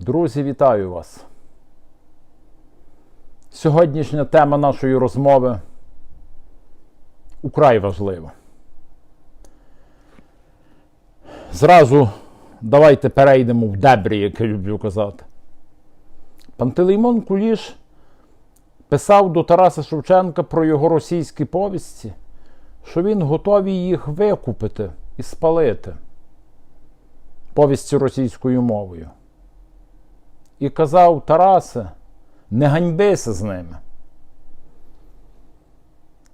Друзі, вітаю вас. Сьогоднішня тема нашої розмови украй важлива. Зразу давайте перейдемо в дебрі, як я люблю казати. Пантелеймон Куліш писав до Тараса Шевченка про його російські повісті, що він готовий їх викупити і спалити. Повісті російською мовою. І казав Тарасе, не ганьбися з ними.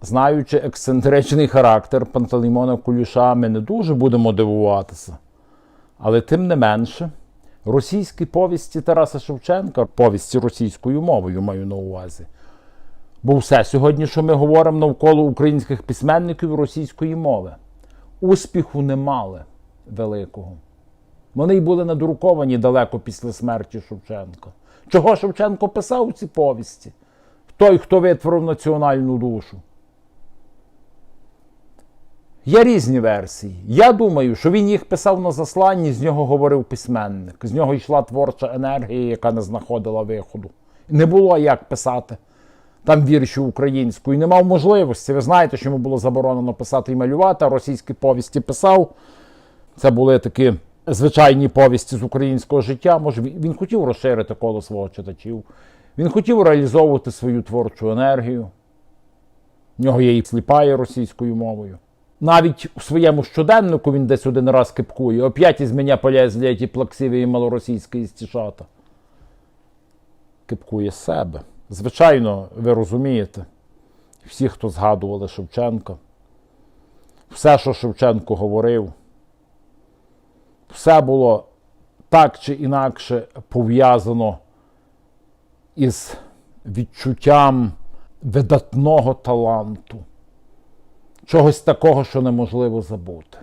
Знаючи ексцентричний характер Пантелеймона Куліша, ми не дуже будемо дивуватися. Але тим не менше, російські повісті Тараса Шевченка, повісті російською мовою маю на увазі. Бо все сьогодні, що ми говоримо навколо українських письменників російської мови, успіху не мали великого. Вони й були надруковані далеко після смерті Шевченка. Чого Шевченко писав у ці повісті? Той, хто витворив національну душу. Є різні версії. Я думаю, що він їх писав на засланні, з нього говорив письменник. З нього йшла творча енергія, яка не знаходила виходу. Не було як писати там вірші українською. Не мав можливості. Ви знаєте, що йому було заборонено писати і малювати, а російські повісті писав. Це були такі звичайні повісті з українського життя. Може, він хотів розширити коло свого читачів. Він хотів реалізовувати свою творчу енергію. В нього є і сліпає російською мовою. Навіть у своєму щоденнику він десь один раз кипкує. Опять із мене полезли ті плаксиві і малоросійські стішата. Кипкує себе. Звичайно, ви розумієте, всі, хто згадували Шевченка, все, що Шевченко говорив, все було так чи інакше пов'язано із відчуттям видатного таланту, чогось такого, що неможливо забути.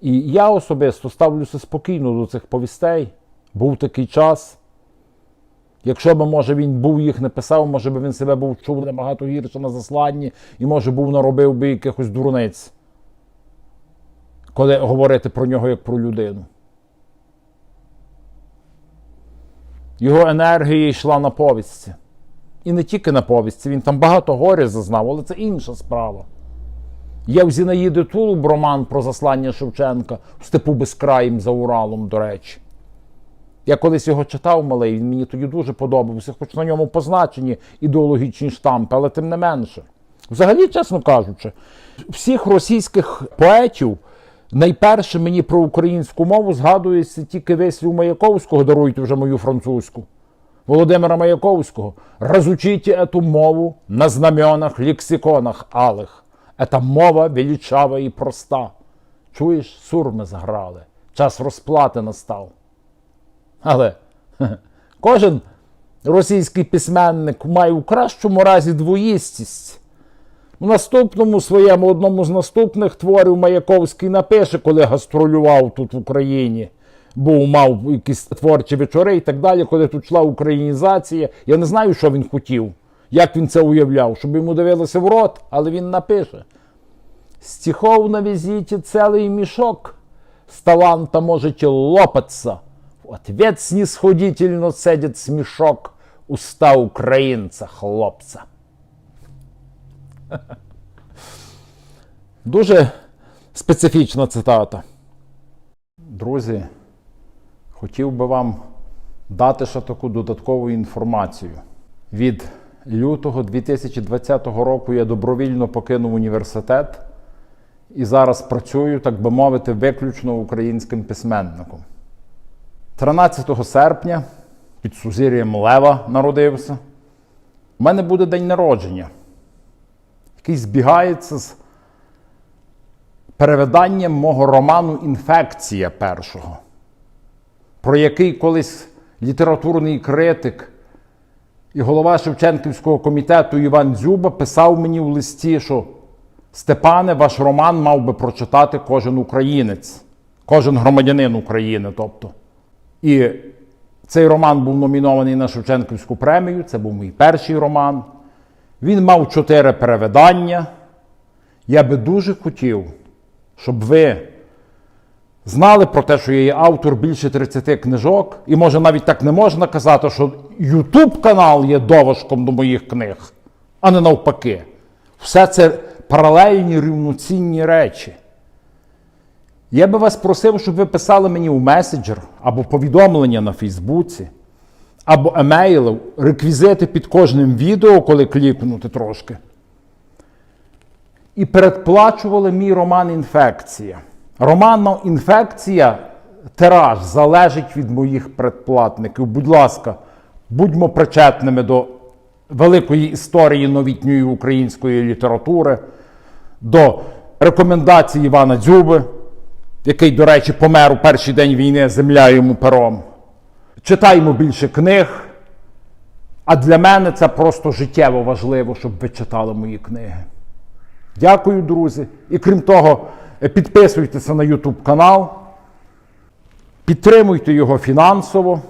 І я особисто ставлюся спокійно до цих повістей. Був такий час. Якщо б, може, він був їх не писав, може би він себе був чув набагато гірше на засланні, і, може, був наробив би якихось дурниць, коли говорити про нього як про людину. Його енергія йшла на повісті. І не тільки на повісті, він там багато горя зазнав, але це інша справа. Є в Зінаїди Тулуб роман про заслання Шевченка в степу безкраїм за Уралом, до речі. Я колись його читав малий, він мені тоді дуже подобався, хоч на ньому позначені ідеологічні штампи, але тим не менше. Взагалі, чесно кажучи, всіх російських поетів найперше мені про українську мову згадується тільки вислів Маяковського, даруйте вже мою французьку. Володимира Маяковського. Разучите эту мову на знаменах, лексиконах алих. Ета мова величава і проста. Чуєш, сурми заграли, час розплати настав. Але кожен російський письменник має у кращому разі двоїстість. У наступному своєму одному з наступних творів Маяковський напише, коли гастролював тут в Україні, був мав якісь творчі вечори і так далі, коли тут йшла українізація. Я не знаю, що він хотів, як він це уявляв, щоб йому дивилося в рот, але він напише. Стихов на візиті цілий мішок, з таланта можете лопаться. В ответ снисходительно цедит смешок уста українця, хлопця. Дуже специфічна цитата. Друзі, хотів би вам дати ще таку додаткову інформацію. Від лютого 2020 року я добровільно покинув університет і зараз працюю, так би мовити, виключно українським письменником. 13 серпня під сузір'ям Лева народився. У мене буде день народження, який збігається з перевиданням мого роману Інфекція першого, про який колись літературний критик і голова Шевченківського комітету Іван Дзюба писав мені в листі, що Степане, ваш роман мав би прочитати кожен українець, кожен громадянин України. тобто. І цей роман був номінований на Шевченківську премію. Це був мій перший роман. Він мав чотири перевидання. Я би дуже хотів, щоб ви знали про те, що я є автор більше 30 книжок, і може навіть так не можна казати, що YouTube канал є доважком до моїх книг, а не навпаки. Все це паралельні рівноцінні речі. Я би вас просив, щоб ви писали мені у меседжер або повідомлення на Фейсбуці, або емейли, реквізити під кожним відео, коли клікнути трошки. І передплачували мій роман Інфекція. Роман Інфекція тираж залежить від моїх предплатників. Будь ласка, будьмо причетними до великої історії новітньої української літератури, до рекомендацій Івана Дзюби, який, до речі, помер у перший день війни земля йому пером. Читаймо більше книг. А для мене це просто життєво важливо, щоб ви читали мої книги. Дякую, друзі. І крім того, підписуйтеся на YouTube канал, підтримуйте його фінансово.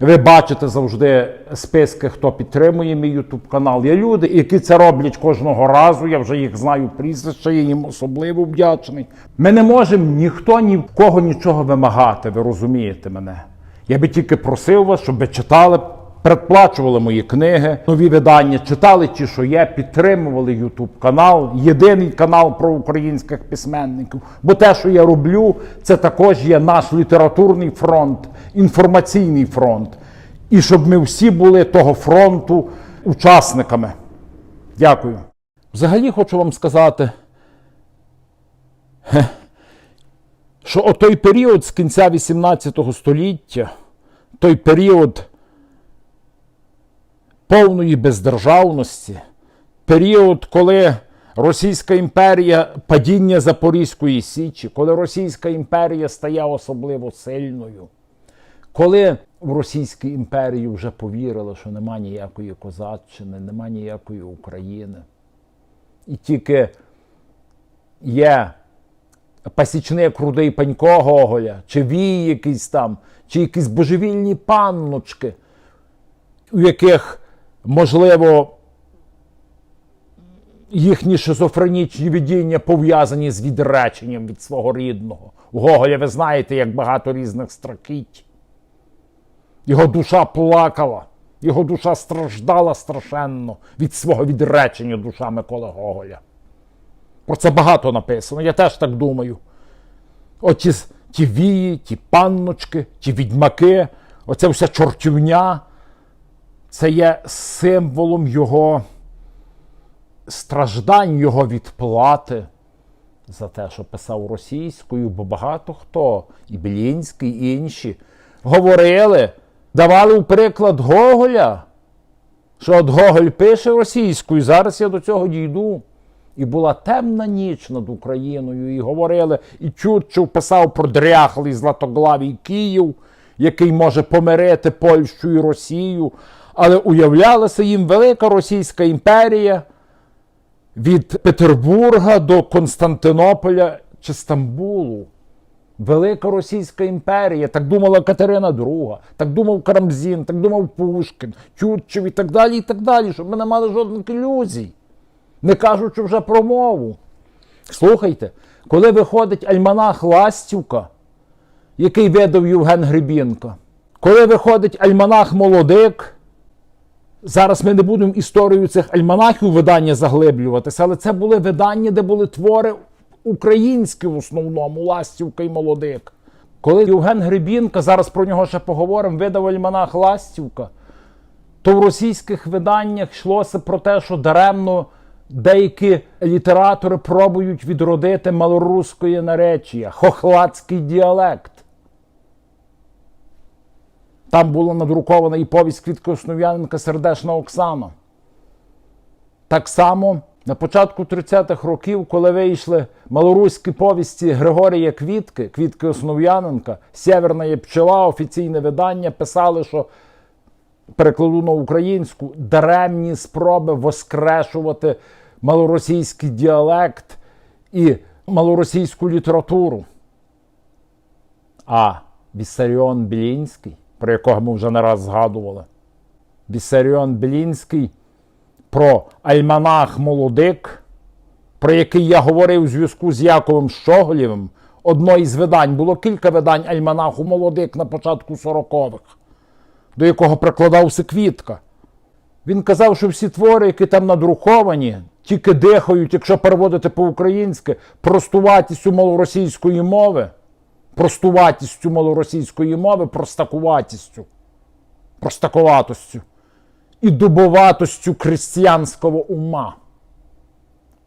Ви бачите завжди списки, хто підтримує мій YouTube канал. Є люди, які це роблять кожного разу. Я вже їх знаю прізвища, я їм особливо вдячний. Ми не можемо ніхто ні в кого нічого вимагати, ви розумієте мене. Я би тільки просив вас, щоб ви читали, передплачували мої книги, нові видання, читали ті, що є, підтримували YouTube канал, єдиний канал про українських письменників. Бо те, що я роблю, це також є наш літературний фронт, інформаційний фронт. І щоб ми всі були того фронту учасниками. Дякую. Взагалі хочу вам сказати, що отой період з кінця 18 століття, той період повної бездержавності, період, коли Російська імперія, падіння Запорізької Січі, коли Російська імперія стає особливо сильною, коли в Російській імперії вже повірили, що нема ніякої козаччини, нема ніякої України. І тільки є пасічник рудий панько Гоголя, чи вій якийсь там, чи якісь божевільні панночки, у яких, можливо, їхні шизофренічні видіння пов'язані з відреченням від свого рідного. У Гоголя ви знаєте, як багато різних страхіть. Його душа плакала, його душа страждала страшенно від свого відречення душа Миколи Гоголя. Про це багато написано, я теж так думаю. Оті з- ті вії, ті панночки, ті відьмаки, оця вся чортівня. Це є символом його страждань, його відплати за те, що писав російською, бо багато хто, і Білінський, і інші, говорили, давали у приклад Гоголя, що от Гоголь пише російською, зараз я до цього дійду. І була темна ніч над Україною, і говорили, і Чурчев писав про дряхлий златоглавий Київ, який може помирити Польщу і Росію. Але уявлялася їм велика Російська імперія від Петербурга до Константинополя чи Стамбулу. Велика Російська імперія, так думала Катерина II, так думав Карамзін, так думав Пушкін, Чурчев і так далі, і так далі, щоб ми не мали жодних ілюзій. Не кажучи вже про мову. Слухайте, коли виходить альманах Ластівка, який видав Євген Гребінко, коли виходить альманах Молодик, зараз ми не будемо історію цих альманахів видання заглиблюватися, але це були видання, де були твори українські в основному, Ластівка і Молодик. Коли Євген Гребінко, зараз про нього ще поговоримо, видав альманах Ластівка, то в російських виданнях йшлося про те, що даремно деякі літератори пробують відродити малоруської наречія, хохладський діалект. Там була надрукована і повість Квітки Основ'яненка Сердешна Оксана. Так само на початку 30-х років, коли вийшли малоруські повісті Григорія Квітки, Квітки Основ'яненка, Сєверна є пчела, офіційне видання, писали, що перекладу на українську даремні спроби воскрешувати малоросійський діалект і малоросійську літературу. А Віссаріон Білінський, про якого ми вже не раз згадували, Віссаріон Білінський про Альманах Молодик, про який я говорив у зв'язку з Яковом Щоголєвим, одно із видань. Було кілька видань альманаху молодик на початку 40-х, до якого прикладався квітка. Він казав, що всі твори, які там надруковані, тільки дихають, якщо переводити по-українськи, простуватістю малоросійської мови, простуватістю малоросійської мови, простакуватістю, простаковатостю і дубоватостю крістіянського ума.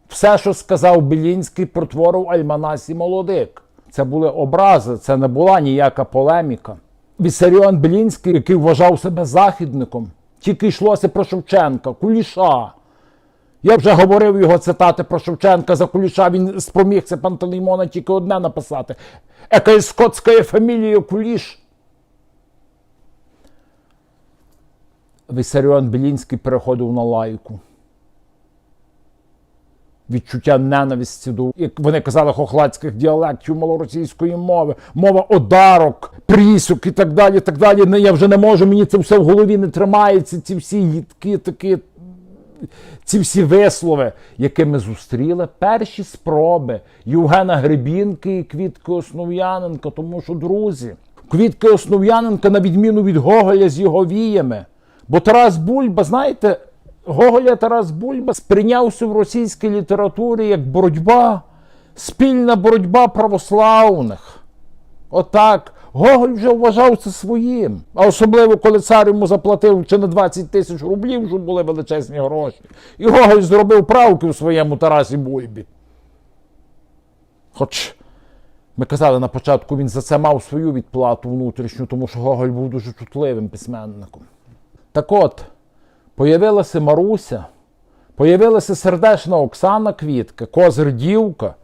Все, що сказав Білінський, протворив Альманасі Молодик. Це були образи, це не була ніяка полеміка. Вісаріон Білінський, який вважав себе західником, тільки йшлося про Шевченка, Куліша. Я вже говорив його цитати про Шевченка за Куліша. Він спромігся Пантелеймона тільки одне написати. Яка скотська фамілія Куліш. Вісаріон Білінський переходив на лайку. Відчуття ненависті до, як вони казали, хохладських діалектів малоросійської мови, мова одарок, прісюк і так далі. так далі. Не, я вже не можу, мені це все в голові не тримається. Ці всі їдки, такі, ці всі вислови, якими зустріли перші спроби Євгена Гребінки і Квітки Основ'яненка. Тому що, друзі, Квітки Основ'яненка, на відміну від Гоголя з його віями. Бо Тарас Бульба, знаєте, Гоголя Тарас Бульба сприйнявся в російській літературі як боротьба, спільна боротьба православних. Отак. Гоголь вже вважав це своїм. А особливо, коли цар йому заплатив чи не 20 тисяч рублів, що були величезні гроші. І Гоголь зробив правки в своєму Тарасі Бульбі. Хоч ми казали на початку, він за це мав свою відплату внутрішню, тому що Гоголь був дуже чутливим письменником. Так от, появилася Маруся, появилася сердечна Оксана Квітка, козир дівка,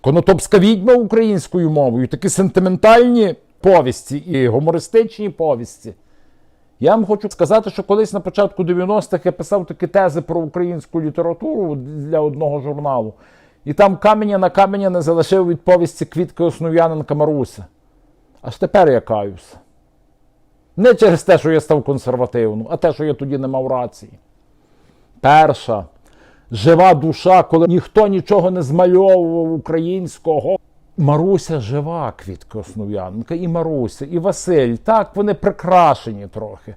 конотопська відьма українською мовою, такі сентиментальні повісті і гумористичні повісті. Я вам хочу сказати, що колись на початку 90-х я писав такі тези про українську літературу для одного журналу, і там каменя на каменя не залишив від повісті Квітки Основ'яненка Маруся. Аж тепер я каюся. Не через те, що я став консервативним, а те, що я тоді не мав рації. Перша жива душа, коли ніхто нічого не змальовував українського. Маруся жива, квітка Основ'яненка, і Маруся, і Василь. Так, вони прикрашені трохи.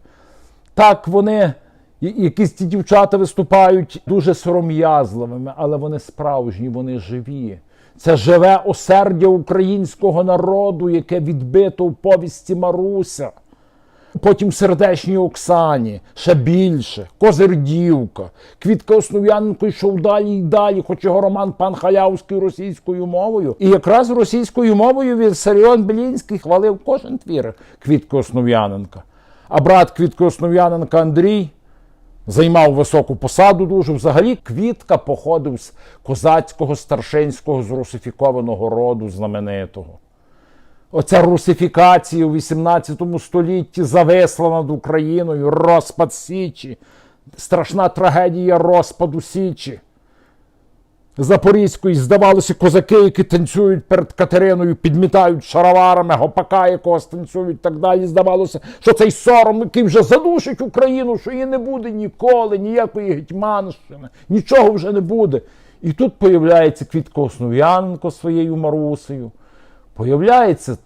Так, вони, якісь ті дівчата виступають дуже сором'язливими, але вони справжні, вони живі. Це живе осердя українського народу, яке відбито в повісті Маруся. Потім сердечній Оксані, ще більше, Козирдівка, Квітка Основ'яненко йшов далі і далі, хоч його роман Пан Халявський російською мовою. І якраз російською мовою Віссаріон Белінський хвалив кожен твір Квітки Основ'яненка. А брат Квітки Основ'яненка Андрій займав високу посаду дуже. Взагалі Квітка походив з козацького старшинського зрусифікованого роду знаменитого. Оця русифікація у 18 столітті зависла над Україною, розпад Січі, страшна трагедія розпаду Січі. Запорізької, здавалося, козаки, які танцюють перед Катериною, підмітають шароварами, гопака якогось танцюють і так далі. Здавалося, що цей сором, який вже задушить Україну, що її не буде ніколи, ніякої гетьманщини, нічого вже не буде. І тут появляється Квітко Основ'яненко своєю Марусею. Появляється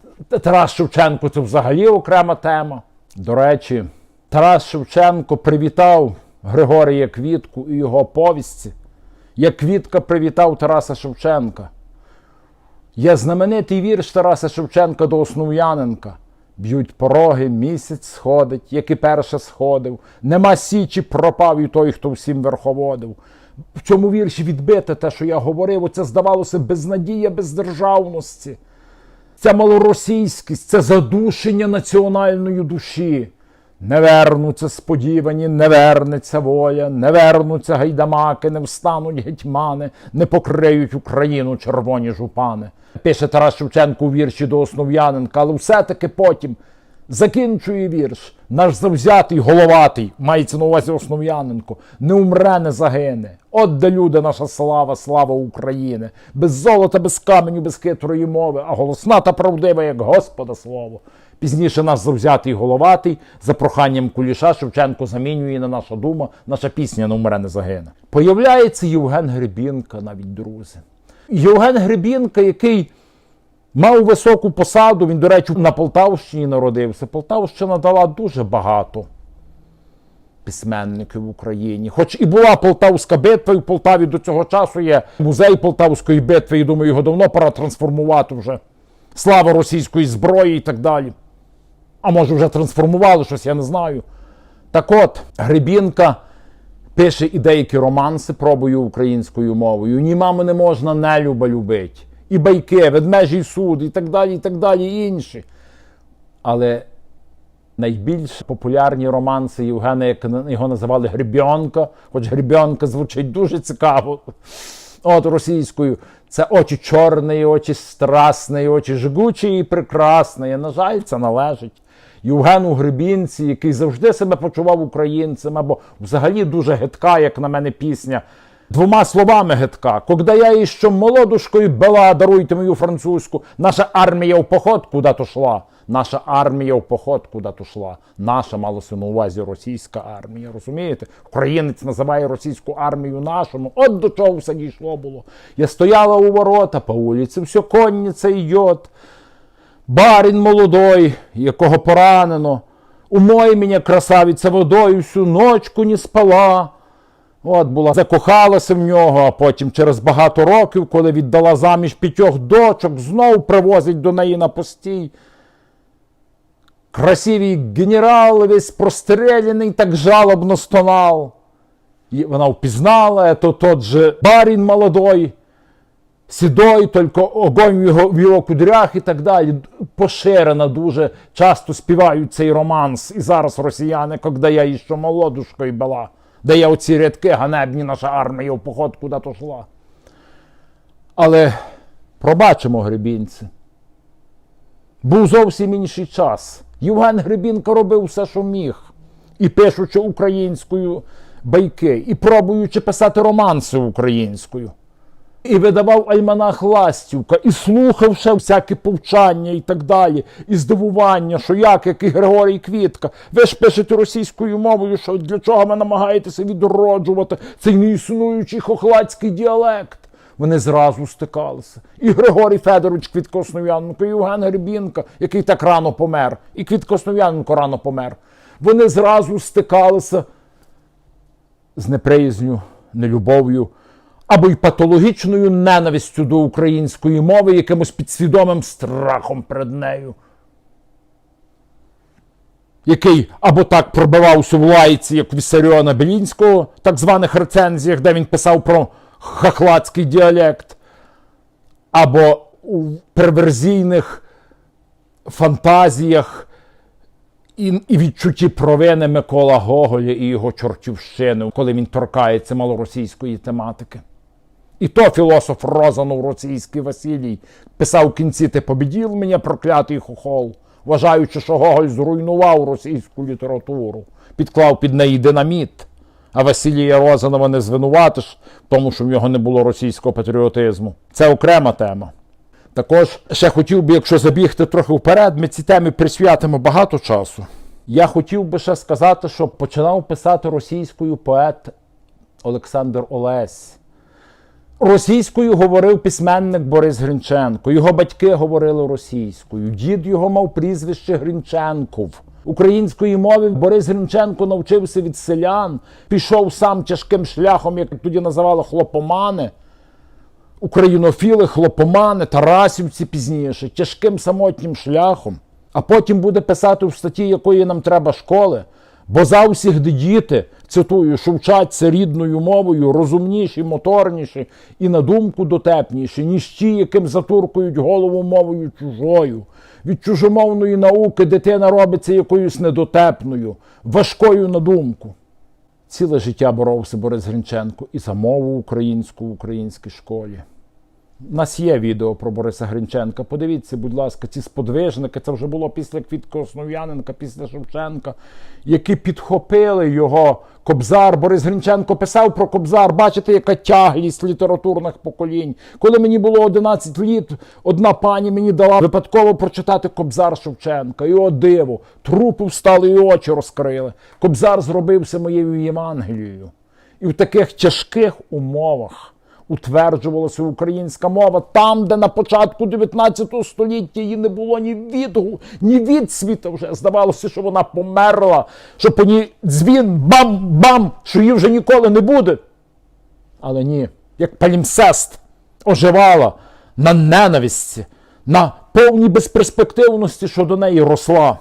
Тарас Шевченко, це взагалі окрема тема. До речі, Тарас Шевченко привітав Григорія Квітку і його повісті, як Квітка привітав Тараса Шевченка. Є знаменитий вірш Тараса Шевченка до Основ'яненка. Б'ють пороги, місяць сходить, як і перше сходив. Нема січі, пропав і той, хто всім верховодив. В цьому вірші відбите те, що я говорив, оце здавалося безнадія бездержавності. Це малоросійськість, це задушення національної душі. Не вернуться сподівані, не вернеться воля, не вернуться гайдамаки, не встануть гетьмани, не покриють Україну червоні жупани. Пише Тарас Шевченко у вірші до Основ'яненка, але все-таки потім закінчує вірш. Наш завзятий головатий, мається на увазі Основ'яненко, не умре, не загине. От де люди, наша слава, слава України. Без золота, без каменю, без хитрої мови, а голосна та правдива, як Господа слово. Пізніше наш завзятий головатий за проханням куліша Шевченко замінює на наша дума, наша пісня не умре, не загине. Появляється Євген Гребінка, навіть друзі. Євген Гребінка, який Мав високу посаду, він, до речі, на Полтавщині народився. Полтавщина дала дуже багато письменників в Україні. Хоч і була Полтавська битва, і в Полтаві до цього часу є музей Полтавської битви, і думаю, його давно пора трансформувати вже. Слава російської зброї і так далі. А може вже трансформували щось, я не знаю. Так от, Гребінка пише і деякі романси, пробую українською мовою. Ні мами не можна нелюба любить. І байки, ведмежий суд, і так далі, і так далі, і інші. Але найбільш популярні романси Євгена, як його називали Гребінка, хоч Гребінка звучить дуже цікаво. От російською. Це очі чорні, очі страсні, очі жгучі і прекрасні. На жаль, це належить. Євгену Гребінці, який завжди себе почував українцем, або взагалі дуже гидка, як на мене пісня. Двома словами гидка. Когда я еще молодушкою була, даруйте мою французьку, наша армія в поход куда-то шла. Наша армія в поход куда-то шла. Наша малося на увазі російська армія. Розумієте? Українець називає російську армію нашому. От до чого все дійшло було. Я стояла у ворота по вулиці, все конниця йдет. Барин молодой, якого поранено. Умой мене, красавиця, водою, всю ночку не спала. От була закохалася в нього, а потім через багато років, коли віддала заміж п'ятьох дочок, знов привозить до неї на постій. Красивий генерал, весь простреляний, так жалобно стонав. І вона впізнала, це тот же барин молодой, сідой, тільки огонь в його, в його кудрях і так далі. Поширено дуже часто співають цей романс. І зараз росіяни, коли я ще молодушкою була, де я оці рядки ганебні, наша армія в поход куди-то шла. Але пробачимо гребінці. Був зовсім інший час. Євген Гребінко робив все, що міг. І пишучи українською байки, і пробуючи писати романси українською. І видавав альманах Ластівка, і слухав ще всякі повчання і так далі, і здивування, що як, як і Григорій Квітка. Ви ж пишете російською мовою, що для чого ви намагаєтеся відроджувати цей неіснуючий хохладський діалект. Вони зразу стикалися. І Григорій Федорович Квіткоснов'яненко, і Євген Гребінка, який так рано помер, і Квіткоснов'яненко рано помер. Вони зразу стикалися з неприязню, нелюбов'ю або й патологічною ненавистю до української мови, якимось підсвідомим страхом перед нею. Який або так пробивався в лайці, як Вісаріона Белінського, так званих рецензіях, де він писав про хахладський діалект, або у перверзійних фантазіях і відчутті провини Микола Гоголя і його чортівщини, коли він торкається малоросійської тематики. І то філософ Розанов російський Василій писав в кінці Ти побідів мене, проклятий хохол, вважаючи, що Гоголь зруйнував російську літературу, підклав під неї динаміт. А Василія Розанова не звинуватиш тому, що в нього не було російського патріотизму. Це окрема тема. Також ще хотів би, якщо забігти трохи вперед, ми цій темі присвятимо багато часу. Я хотів би ще сказати, що починав писати російською поет Олександр Олесь. Російською говорив письменник Борис Гринченко. Його батьки говорили російською. Дід його мав прізвище Гринченков. Української мови Борис Гринченко навчився від селян, пішов сам тяжким шляхом, як тоді називали хлопомани. Українофіли, хлопомани, Тарасівці пізніше, тяжким самотнім шляхом. А потім буде писати в статті, якої нам треба школи. Бо завсігди діти, цитую, що вчаться рідною мовою, розумніші, моторніші і на думку дотепніші, ніж ті, яким затуркують голову мовою чужою. Від чужомовної науки дитина робиться якоюсь недотепною, важкою на думку. Ціле життя боровся Борис Гринченко і за мову українську в українській школі. У нас є відео про Бориса Гринченка. Подивіться, будь ласка, ці сподвижники. Це вже було після Квітка Основ'яненка, після Шевченка, які підхопили його Кобзар. Борис Гринченко писав про Кобзар. Бачите, яка тяглість літературних поколінь. Коли мені було 11 літ, одна пані мені дала випадково прочитати Кобзар Шевченка. І о диво, трупи встали і очі розкрили. Кобзар зробився моєю Євангелією. І в таких тяжких умовах утверджувалася українська мова, там, де на початку 19 століття її не було ні відгу, ні від світу вже. Здавалося, що вона померла, що по ній дзвін бам-бам, що її вже ніколи не буде. Але ні, як палімсест оживала на ненависті, на повній безперспективності, що до неї росла.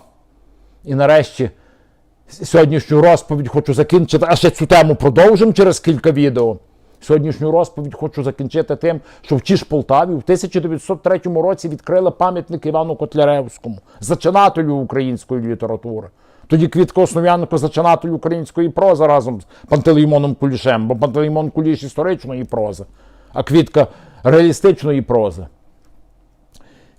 І нарешті сьогоднішню розповідь хочу закінчити, а ще цю тему продовжимо через кілька відео. Сьогоднішню розповідь хочу закінчити тим, що в тій ж Полтаві в 1903 році відкрили пам'ятник Івану Котляревському, зачинателю української літератури. Тоді Квітко Основ'янко зачинатель української прози разом з Пантелеймоном Кулішем, бо Пантелеймон Куліш історичної прози, а Квітка реалістичної прози.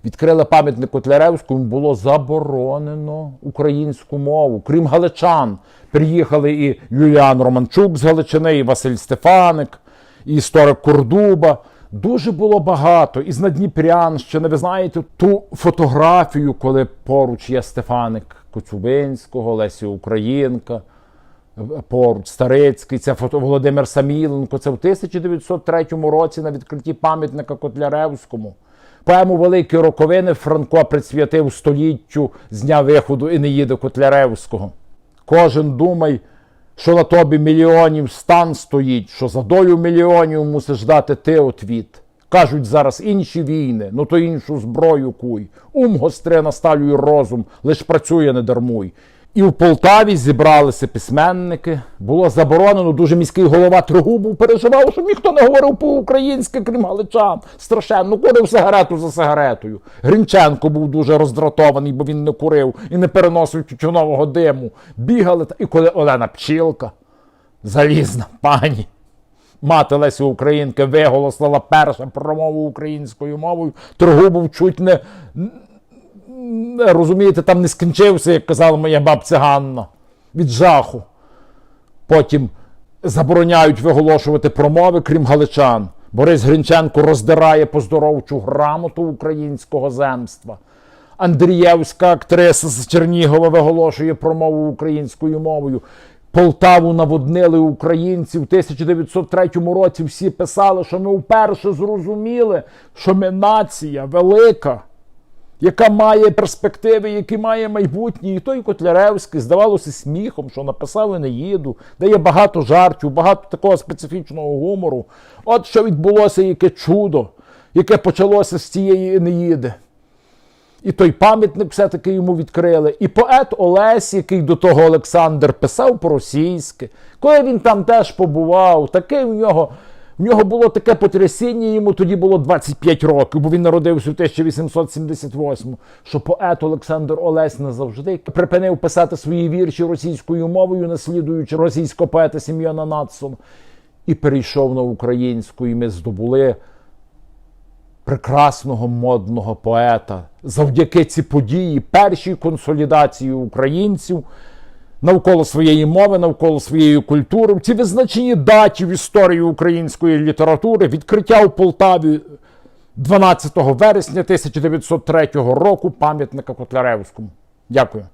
Відкрили пам'ятник Котляревському, було заборонено українську мову. Крім галичан, приїхали і Юліан Романчук з Галичини, і Василь Стефаник, історик Кордуба. Дуже було багато. І з Надніпрянщини, ви знаєте, ту фотографію, коли поруч є Стефаник Коцюбинського, Лесі Українка, поруч Старицький, це фото Володимир Саміленко. Це в 1903 році на відкритті пам'ятника Котляревському. Поему Великі роковини Франко присвятив століттю з дня виходу Інеїди Котляревського. Кожен думай, що на тобі мільйонів стан стоїть, що за долю мільйонів мусиш дати ти отвіт. Кажуть зараз інші війни, ну то іншу зброю куй. Ум гостре наставлюй розум, лиш працює не дармуй. І в Полтаві зібралися письменники. Було заборонено. Дуже міський голова Тригубов переживав, щоб ніхто не говорив по-українськи, крім галичан. Страшенно курив сигарету за сигаретою. Гринченко був дуже роздратований, бо він не курив і не переносив тютюнового диму. Бігали та- і коли Олена Пчілка, залізна пані. Мати Лесі Українки виголосила першу промову українською мовою. Тригубов чуть не, розумієте, там не скінчився, як казала моя бабця Ганна, від жаху. Потім забороняють виголошувати промови, крім галичан. Борис Гринченко роздирає поздоровчу грамоту українського земства. Андрієвська актриса з Чернігова виголошує промову українською мовою. Полтаву наводнили українці в 1903 році. Всі писали, що ми вперше зрозуміли, що ми нація велика яка має перспективи, який має майбутнє. І той Котляревський, здавалося, сміхом, що написали не їду, де багато жартів, багато такого специфічного гумору. От що відбулося, яке чудо, яке почалося з цієї неїди. І той пам'ятник все-таки йому відкрили. І поет Олесь, який до того Олександр писав по-російськи, коли він там теж побував, такий в нього. В нього було таке потрясіння, йому тоді було 25 років, бо він народився в 1878 що поет Олександр Олесь назавжди припинив писати свої вірші російською мовою, наслідуючи російського поета Сім'яна Надсона, і перейшов на українську, і ми здобули прекрасного модного поета. Завдяки ці події, першій консолідації українців навколо своєї мови, навколо своєї культури, ці визначені даті в історії української літератури, відкриття у Полтаві 12 вересня 1903 року пам'ятника Котляревському. Дякую.